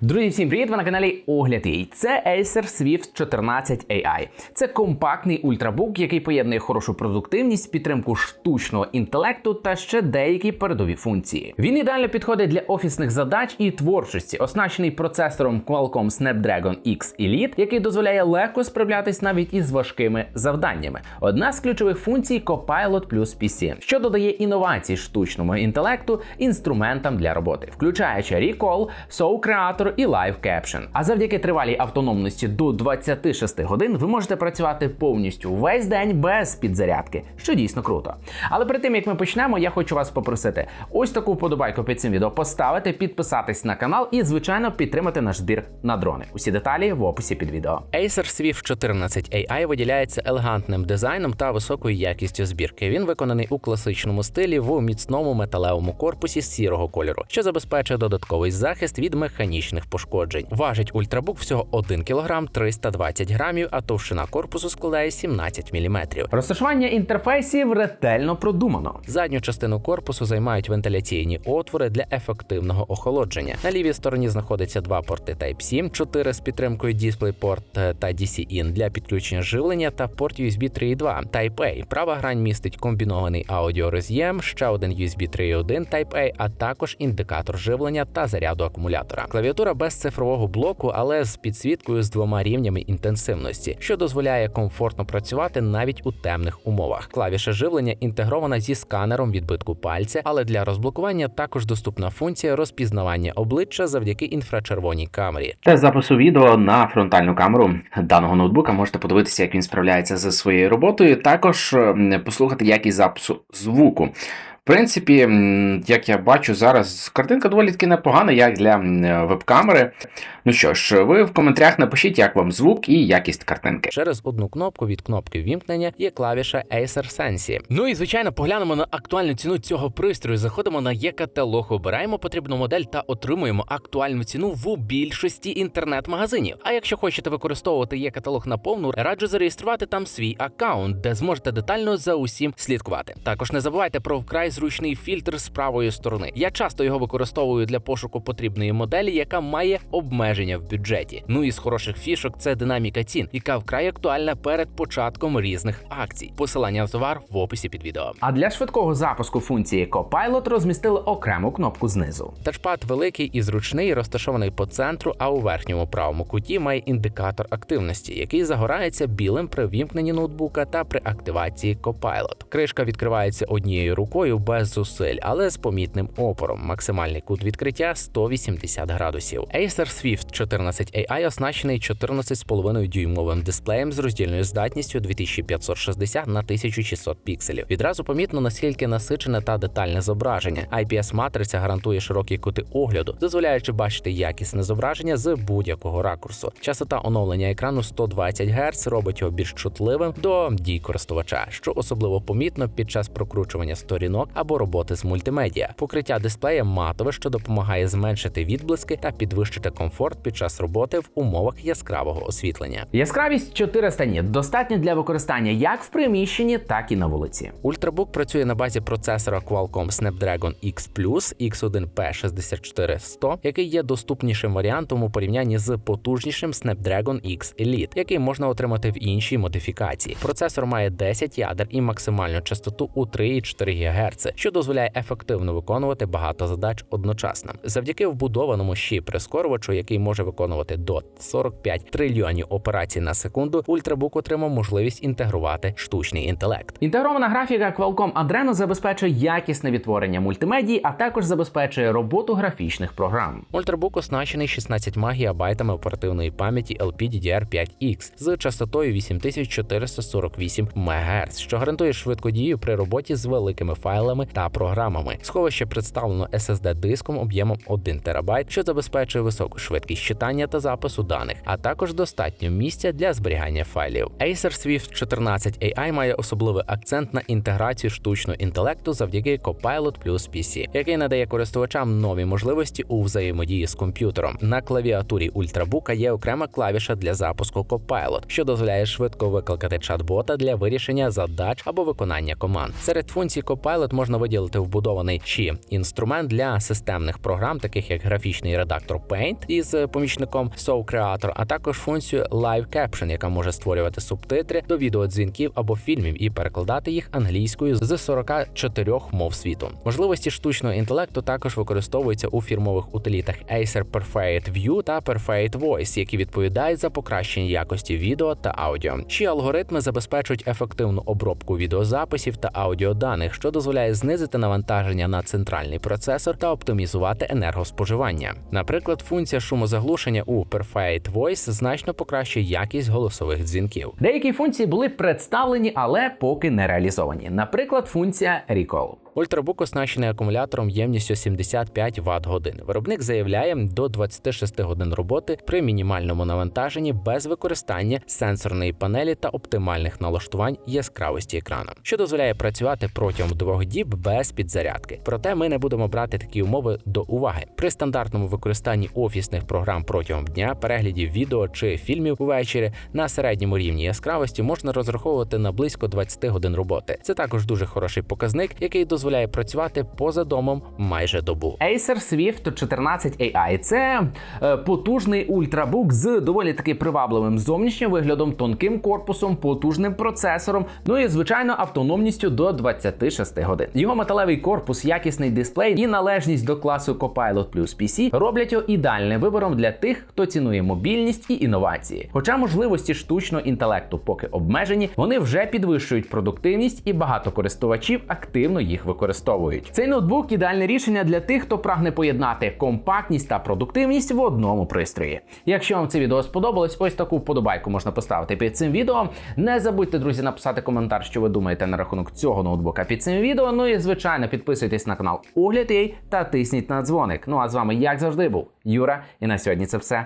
Друзі, всім привіт! Ви на каналі Огляд AI. Це Acer Swift 14 AI. Це компактний ультрабук, який поєднує хорошу продуктивність, підтримку штучного інтелекту та ще деякі передові функції. Він ідеально підходить для офісних задач і творчості, оснащений процесором Qualcomm Snapdragon X Elite, який дозволяє легко справлятись навіть із важкими завданнями. Одна з ключових функцій Copilot Plus PC, що додає інновацій штучному інтелекту інструментам для роботи, включаючи Recall, Soul Creator і Live Caption. А завдяки тривалій автономності до 26 годин ви можете працювати повністю весь день без підзарядки, що дійсно круто. Але перед тим як ми почнемо, я хочу вас попросити ось таку вподобайку під цим відео поставити, підписатись на канал і, звичайно, підтримати наш збір на дрони. Усі деталі в описі під відео. Acer Swift 14 AI виділяється елегантним дизайном та високою якістю збірки. Він виконаний у класичному стилі в міцному металевому корпусі сірого кольору, що забезпечує додатковий захист від механічних пошкоджень. Важить ультрабук всього 1 кг 320 грамів, а товщина корпусу складає 17 мм. Розташування інтерфейсів ретельно продумано. Задню частину корпусу займають вентиляційні отвори для ефективного охолодження. На лівій стороні знаходиться два порти Type-C, 4 з підтримкою DisplayPort та DC-in для підключення живлення та порт USB 3.2 Type-A. Права грань містить комбінований аудіороз'єм, ще один USB 3.1 Type-A, а також індикатор живлення та заряду акумулятора. Клавіатура без цифрового блоку, але з підсвіткою з двома рівнями інтенсивності, що дозволяє комфортно працювати навіть у темних умовах. Клавіша живлення інтегрована зі сканером відбитку пальця, але для розблокування також доступна функція розпізнавання обличчя завдяки інфрачервоній камері. Тест запису відео на фронтальну камеру даного ноутбука можете подивитися, як він справляється зі своєю роботою. Також послухати якість запису звуку. Принципі, як я бачу зараз, картинка доволі таки непогана, як для веб-камери. Ну що ж, ви в коментарях напишіть, як вам звук і якість картинки. Через одну кнопку від кнопки вімкнення є клавіша Acer Sensi. Ну і звичайно, поглянемо на актуальну ціну цього пристрою. Заходимо на є-каталог, обираємо потрібну модель та отримуємо актуальну ціну в більшості інтернет-магазинів. А якщо хочете використовувати є-каталог наповну, раджу зареєструвати там свій аккаунт, де зможете детально за усім слідкувати. Також не забувайте про вкрай зручний фільтр з правої сторони. Я часто його використовую для пошуку потрібної моделі, яка має обмеження в бюджеті. Ну і з хороших фішок це динаміка цін, яка вкрай актуальна перед початком різних акцій. Посилання на товар в описі під відео. А для швидкого запуску функції Copilot розмістили окрему кнопку знизу. Тачпад великий і зручний, розташований по центру, а у верхньому правому куті має індикатор активності, який загорається білим при вімкненні ноутбука та при активації Copilot. Кришка відкривається однією рукою без зусиль, але з помітним опором. Максимальний кут відкриття 180 градусів. Acer Swift 14 AI оснащений 14,5 дюймовим дисплеєм з роздільною здатністю 2560 на 1600 пікселів. Відразу помітно наскільки насичене та детальне зображення. IPS матриця гарантує широкі кути огляду, дозволяючи бачити якісне зображення з будь-якого ракурсу. Частота оновлення екрану 120 Гц робить його більш чутливим до дій користувача, що особливо помітно під час прокручування сторінок або роботи з мультимедіа. Покриття дисплея матове, що допомагає зменшити відблиски та підвищити комфорт під час роботи в умовах яскравого освітлення. Яскравість 400 ніт достатньо для використання як в приміщенні, так і на вулиці. Ультрабук працює на базі процесора Qualcomm Snapdragon X X1P64100, який є доступнішим варіантом у порівнянні з потужнішим Snapdragon X Elite, який можна отримати в іншій модифікації. Процесор має 10 ядер і максимальну частоту у 3,4 ГГц, що дозволяє ефективно виконувати багато задач одночасно. Завдяки вбудованому й прискорювачу, який може виконувати до 45 трильйонів операцій на секунду, ультрабук отримав можливість інтегрувати штучний інтелект. Інтегрована графіка Qualcomm Adreno забезпечує якісне відтворення мультимедії, а також забезпечує роботу графічних програм. Ультрабук оснащений 16 гігабайтами оперативної пам'яті LPDDR5X з частотою 8448 МГц, що гарантує швидку дію при роботі з великими файлами та програмами. Сховище представлено SSD диском об'ємом 1 ТБ, що забезпечує високу швидкість читання та запису даних, а також достатньо місця для зберігання файлів. Acer Swift 14 AI має особливий акцент на інтеграцію штучного інтелекту завдяки Copilot Plus PC, який надає користувачам нові можливості у взаємодії з комп'ютером. На клавіатурі ультрабука є окрема клавіша для запуску Copilot, що дозволяє швидко викликати чат-бота для вирішення задач або виконання команд. Серед функцій Copilot можна виділити вбудований чи інструмент для системних програм, таких як графічний редактор Paint із е, помічником Show Creator, а також функцію Live Caption, яка може створювати субтитри до відеодзвінків або фільмів і перекладати їх англійською з 44 мов світу. Можливості штучного інтелекту також використовуються у фірмових утилітах Acer Perfect View та Perfect Voice, які відповідають за покращення якості відео та аудіо. Чи алгоритми забезпечують ефективну обробку відеозаписів та аудіоданих, що дозволяє знизити навантаження на центральний процесор та оптимізувати енергоспоживання. Наприклад, функція шумозаглушення у Perfect Voice значно покращує якість голосових дзвінків. Деякі функції були представлені, але поки не реалізовані. Наприклад, функція Recall. Ультрабук оснащений акумулятором ємністю 75 Вт годин. Виробник заявляє до 26 годин роботи при мінімальному навантаженні без використання сенсорної панелі та оптимальних налаштувань яскравості екрану, що дозволяє працювати протягом двох діб без підзарядки. Проте ми не будемо брати такі умови до уваги. При стандартному використанні офісних програм протягом дня, переглядів відео чи фільмів увечері на середньому рівні яскравості можна розраховувати на близько 20 годин роботи. Це також дуже хороший показник, який дозволяє працювати поза домом майже добу. Acer Swift 14 AI – це е, потужний ультрабук з доволі таки привабливим зовнішнім виглядом, тонким корпусом, потужним процесором, ну і звичайно автономністю до 26 годин. Його металевий корпус, якісний дисплей і належність до класу Copilot Plus PC роблять його ідеальним вибором для тих, хто цінує мобільність і інновації. Хоча можливості штучного інтелекту поки обмежені, вони вже підвищують продуктивність і багато користувачів активно їх використовують. Цей ноутбук ідеальне рішення для тих, хто прагне поєднати компактність та продуктивність в одному пристрої. Якщо вам це відео сподобалось, ось таку вподобайку можна поставити під цим відео. Не забудьте, друзі, написати коментар, що ви думаєте на рахунок цього ноутбука під цим відео. Ну і звичайно, підписуйтесь на канал Огляд.ua та тисніть на дзвоник. Ну а з вами, як завжди, був Юра, і на сьогодні це все.